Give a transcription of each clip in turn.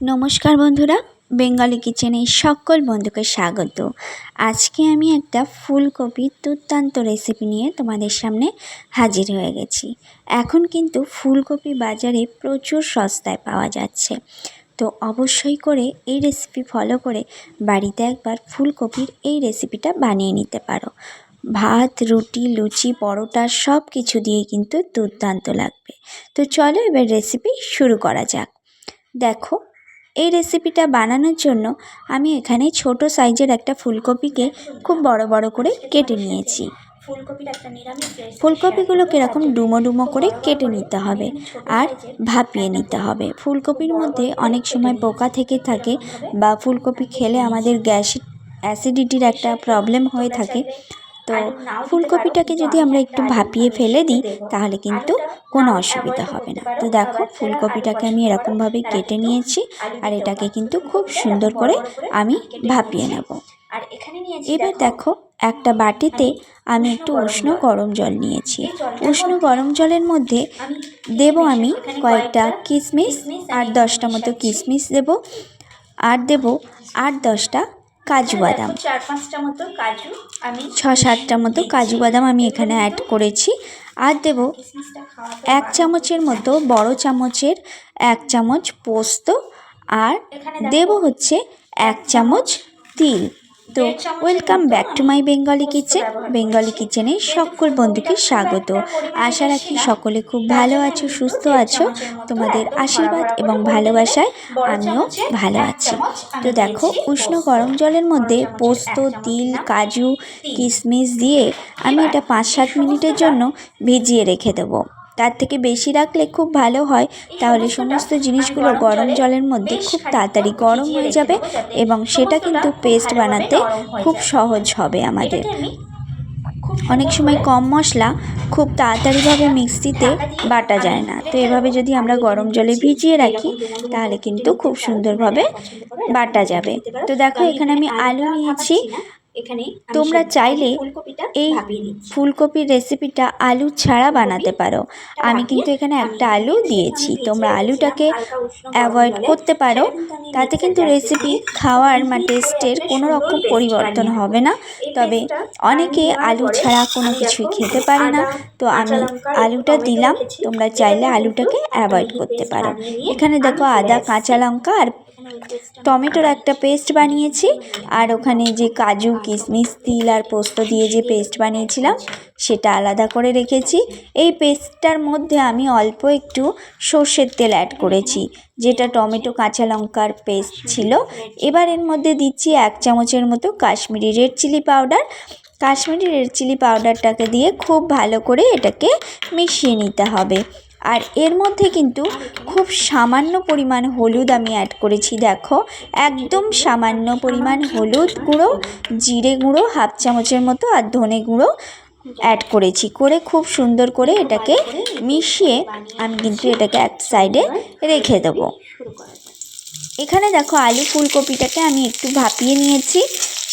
নমস্কার বন্ধুরা, বেঙ্গলি কিচেনে সকল বন্ধুকে স্বাগত। আজকে আমি একটা ফুলকপির দুর্দান্ত রেসিপি নিয়ে তোমাদের সামনে হাজির হয়ে গেছি। এখন কিন্তু ফুলকপি বাজারে প্রচুর সস্তায় পাওয়া যাচ্ছে। তো অবশ্যই করে এই রেসিপি ফলো করে বাড়িতে একবার ফুলকপির এই রেসিপিটা বানিয়ে নিতে পারো। ভাত, রুটি, লুচি, পরোটা সব কিছু দিয়ে কিন্তু দুর্দান্ত লাগবে। তো চলো এবার রেসিপি শুরু করা যাক। দেখো এই রেসিপিটা বানানোর জন্য আমি এখানে ছোট সাইজের একটা ফুলকপিকে খুব বড় বড় করে কেটে নিয়েছি। ফুলকপিগুলো কীরকম ডুমো ডুমো করে কেটে নিতে হবে আর ভাপিয়ে নিতে হবে। ফুলকপির মধ্যে অনেক সময় পোকা থেকে থাকে বা ফুলকপি খেলে আমাদের গ্যাস অ্যাসিডিটির একটা প্রবলেম হয়ে থাকে। তো ফুলকপিটাকে যদি আমরা একটু ভাপিয়ে ফেলে দিই তাহলে কিন্তু কোনো অসুবিধা হবে না। তো দেখো ফুলকপিটাকে আমি এরকমভাবে কেটে নিয়েছি আর এটাকে কিন্তু খুব সুন্দর করে আমি ভাপিয়ে নেব। আর এখানে নিয়েছি এবার দেখো একটা বাটিতে আমি একটু উষ্ণ গরম জল নিয়েছি। উষ্ণ গরম জলের মধ্যে দেব আমি কয়েকটা কিশমিশ আট দশটা মতো কিশমিশ দেব। আর দেব আট দশটা কাজু বাদাম। চার পাঁচটা মতো কাজু আমি ছ সাতটা মতো কাজু বাদাম আমি এখানে অ্যাড করেছি। আর দেব এক চামচের মতো বড় চামচের এক চামচ পোস্ত। আর দেব হচ্ছে এক চামচ তিল। তো welcome back to my Bengali kitchen Bengali কিচেনে সকল বন্ধুকে স্বাগত। আশা রাখি সকলে খুব ভালো আছো, সুস্থ আছো। তোমাদের আশীর্বাদ এবং ভালোবাসায় আমিও ভালো আছি। তো দেখো, উষ্ণ গরম জলের মধ্যে পোস্ত, তিল, কাজু, কিশমিশ দিয়ে আমি এটা পাঁচ সাত মিনিটের জন্য ভিজিয়ে রেখে দেবো। তার থেকে বেশি রাখলে খুব ভালো হয়। তাহলে সমস্ত জিনিসগুলো গরম জলের মধ্যে খুব তাড়াতাড়ি গরম হয়ে যাবে এবং সেটা কিন্তু পেস্ট বানাতে খুব সহজ হবে আমাদের। অনেক সময় কম মশলা খুব তাড়াতাড়িভাবে মিক্সিতে বাটা যায় না। তো এভাবে যদি আমরা গরম জলে ভিজিয়ে রাখি, তাহলে কিন্তু খুব সুন্দরভাবে বাটা যাবে। তো দেখো এখানে আমি আলু নিয়েছি। এখানে তোমরা চাইলে এই ফুলকপির রেসিপিটা আলু ছাড়া বানাতে পারো। আমি কিন্তু এখানে একটা আলু দিয়েছি। তোমরা আলুটাকে অ্যাভয়েড করতে পারো। তাতে কিন্তু রেসিপি খাওয়ার বা টেস্টের কোনো রকম পরিবর্তন হবে না। তবে অনেকে আলু ছাড়া কোনো কিছুই খেতে পারে না। তো আমি আলুটা দিলাম। তোমরা চাইলে আলুটাকে অ্যাভয়েড করতে পারো। এখানে দেখো আদা কাঁচা লঙ্কা আর টমেটোর একটা পেস্ট বানিয়েছি আর ওখানে যে কাজু, কিশমিশ, তিল আর পোস্ত দিয়ে যে পেস্ট বানিয়েছিলাম সেটা আলাদা করে রেখেছি। এই পেস্টটার মধ্যে আমি অল্প একটু সর্ষের তেল অ্যাড করেছি, যেটা টমেটো, কাঁচা লঙ্কার পেস্ট ছিল। এবার এর মধ্যে দিচ্ছি এক চামচের মতো Kashmiri red chilli powder. Kashmiri red chilli পাউডারটাকে দিয়ে খুব ভালো করে এটাকে মিশিয়ে নিতে হবে। আর এর মধ্যে কিন্তু খুব সামান্য পরিমাণ হলুদ আমি অ্যাড করেছি, দেখো। একদম সামান্য পরিমাণ হলুদ গুঁড়ো, জিরে গুঁড়ো হাফ চামচের মতো আর ধনে গুঁড়ো অ্যাড করেছি। করে খুব সুন্দর করে এটাকে মিশিয়ে আমি কিন্তু এটাকে এক সাইডে রেখে দেবো। এখানে দেখো আলু ফুলকপিটাকে আমি একটু ভাপিয়ে নিয়েছি।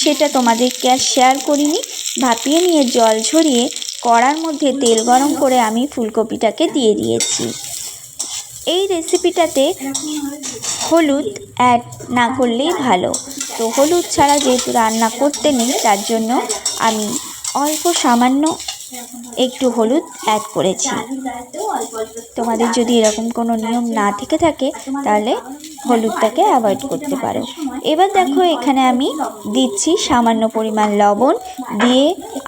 সেটা তোমাদেরকে আর শেয়ার করিনি। ভাপিয়ে নিয়ে জল ঝরিয়ে কড়ার মধ্যে তেল গরম করে আমি ফুলকপিটাকে দিয়ে দিয়েছি। এই রেসিপিটাতে হলুদ অ্যাড না করলেই ভালো। তো হলুদ ছাড়া যেহেতু রান্না করতে নেই, তার জন্য আমি অল্প সামান্য একটু হলুদ অ্যাড করেছি। তোমাদের যদি এরকম কোনো নিয়ম না থেকে থাকে, তাহলে হলুদটাকে অ্যাভয়েড করতে পারো। এবার দেখো এখানে আমি দিচ্ছি সামান্য পরিমাণ লবণ দিয়ে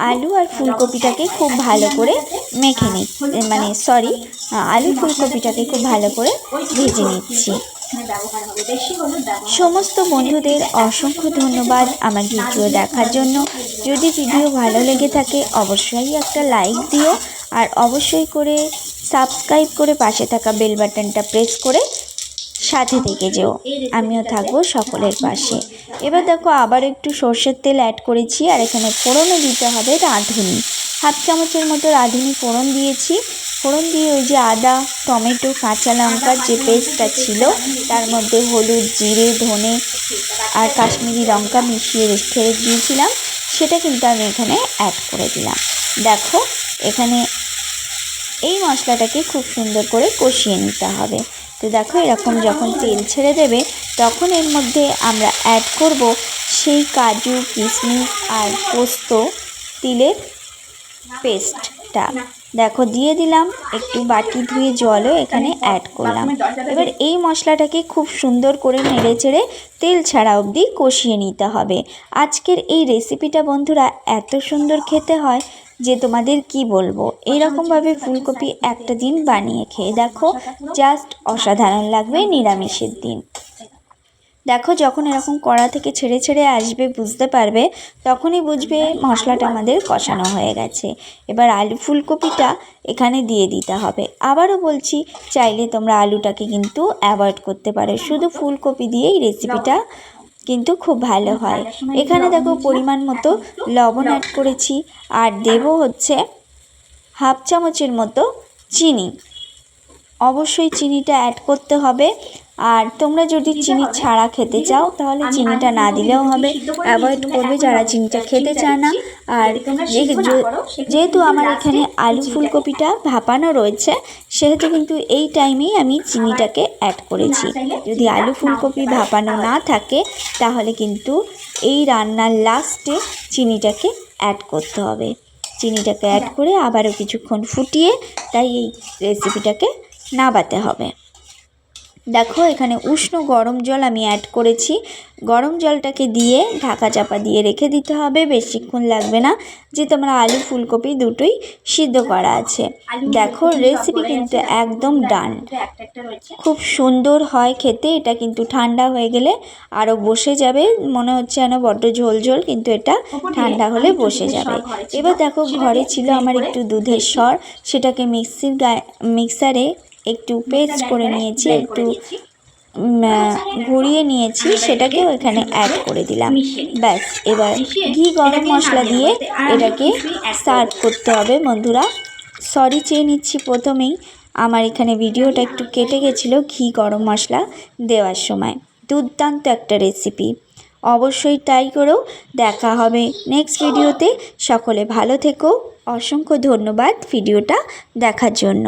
আলু আর ফুলকপিটাকে খুব ভালো করে মেখে নি মানে সরি আলু ফুলকপিটাকে খুব ভালো করে ভেজে নিচ্ছি। সমস্ত বন্ধুদের অসংখ্য ধন্যবাদ আমার ভিডিও দেখার জন্য। যদি ভিডিও ভালো লেগে থাকে, অবশ্যই একটা লাইক দিও আর অবশ্যই করে সাবস্ক্রাইব করে পাশে থাকা বেল বাটনটা প্রেস করে সাথে থেকে যেও। আমিও থাকব সকলের পাশে। এবার দেখো আবার একটু সর্ষের তেল অ্যাড করেছি আর এখানে ফোড়নে দিতে হবে রাঁধুনি। হাফ চামচের মতো রাঁধুনি ফোড়ন দিয়েছি। ফোড়ন দিয়ে ওই যে আদা, টমেটো, কাঁচা লঙ্কার যে পেস্টটা ছিল, তার মধ্যে হলুদ, জিরে, ধনে আর কাশ্মীরি লঙ্কা মিশিয়ে রেখে দিয়েছিলাম। সেটা কিন্তু আমি এখানে অ্যাড করে দিলাম। দেখো, এখানে এই মশলাটাকে খুব সুন্দর করে কষিয়ে নিতে হবে। তো দেখো এরকম যখন তেল ছেড়ে দেবে, তখন এর মধ্যে আমরা অ্যাড করব সেই কাজু, কিশমিশ আর পোস্ত তিলের পেস্টটা। দেখো দিয়ে দিলাম, একটু বাটি ধুয়ে জলও এখানে অ্যাড করলাম। এবার এই মশলাটাকে খুব সুন্দর করে নেড়ে চেড়ে তেল ছাড়া অবধি কষিয়ে নিতে হবে। আজকের এই রেসিপিটা বন্ধুরা এত সুন্দর খেতে হয় যে তোমাদের কি বলব? এইরকমভাবে ফুলকপি একটা দিন বানিয়ে খেয়ে দেখো জাস্ট অসাধারণ লাগবে নিরামিষের দিন। দেখো, যখন এরকম কড়া থেকে ছেড়ে ছেড়ে আসবে, বুঝতে পারবে, তখনই বুঝবে মশলাটা আমাদের কষানো হয়ে গেছে। এবার আলু, ফুলকপিটা এখানে দিয়ে দিতে হবে। আবারও বলছি, চাইলে তোমরা আলুটাকে কিন্তু অ্যাভয়েড করতে পারো। শুধু ফুলকপি দিয়েই রেসিপিটা কিন্তু খুব ভালো হয়। এখানে দেখো পরিমাণ মতো লবণ অ্যাড করেছি। আর দেবো হচ্ছে হাফ চামচের মতো চিনি। অবশ্যই চিনিটা অ্যাড করতে হবে। আর তোমরা যদি চিনি ছাড়া খেতে চাও তাহলে চিনিটা না দিলেও হবে। অ্যাভয়েড করবে যারা চিনিটা খেতে চায় না। আর যেহেতু আমার এখানে আলু ফুলকপিটা ভাপানো রয়েছে সেহেতু কিন্তু এই টাইমেই আমি চিনিটাকে অ্যাড করেছি। যদি আলু ফুলকপি ভাপানো না থাকে, তাহলে কিন্তু এই রান্নার লাস্টে চিনিটাকে অ্যাড করতে হবে। চিনিটাকে অ্যাড করে আবারও কিছুক্ষণ ফুটিয়ে তাই এই রেসিপিটাকে নাবাতে হবে। দেখো এখানে উষ্ণ গরম জল আমি অ্যাড করেছি। গরম জলটাকে দিয়ে ঢাকা চাপা দিয়ে রেখে দিতে হবে। বেশিক্ষণ লাগবে না। যে তোমরা আলু ফুলকপি দুটোই সিদ্ধ করা আছে। দেখো রেসিপি কিন্তু একদম ডান খুব সুন্দর হয় খেতে। এটা কিন্তু ঠান্ডা হয়ে গেলে আরও বসে যাবে। মনে হচ্ছে যেন বড্ড ঝোল ঝোল কিন্তু এটা ঠান্ডা হলে বসে যাবে। এবার দেখো ঘরে ছিল আমার একটু দুধের স্বর সেটাকে মিক্সির গায়ে মিক্সারে একটু পেস্ট করে নিয়েছি একটু ঘুরিয়ে নিয়েছি সেটাকেও এখানে অ্যাড করে দিলাম। ব্যাস এবার ঘি গরম মশলা দিয়ে এটাকে সার্ভ করতে হবে বন্ধুরা। সরি চেয়ে নিচ্ছি প্রথমেই। আমার এখানে ভিডিওটা একটু কেটে গেছিল ঘি গরম মশলা দেওয়ার সময়। দুর্দান্ত একটা রেসিপি অবশ্যই ট্রাই করেও দেখা হবে নেক্সট ভিডিওতে সকলে ভালো থেকো। অসংখ্য ধন্যবাদ ভিডিওটা দেখার জন্য।